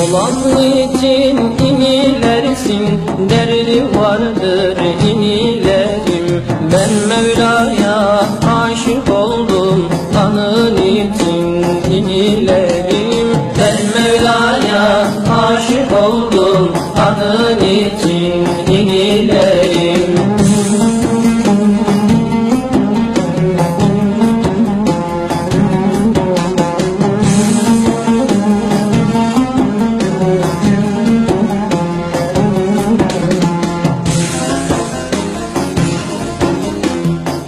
Olan için inilersin? Derdi vardır inilerim. Ben Mevla'ya aşık oldum. Anın için inilerim. Ben Mevla'ya aşık oldum. Anın için inilerim.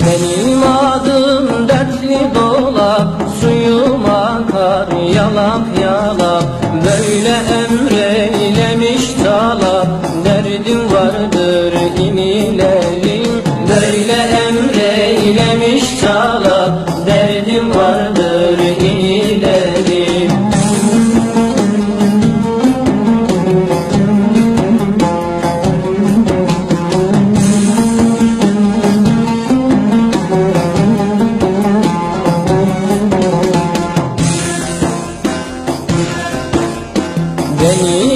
Benim adım dertli dolap Suyum akar yalap yalap Böyle emreylemiş talap Derdim vardır imilelim Böyle Yeah,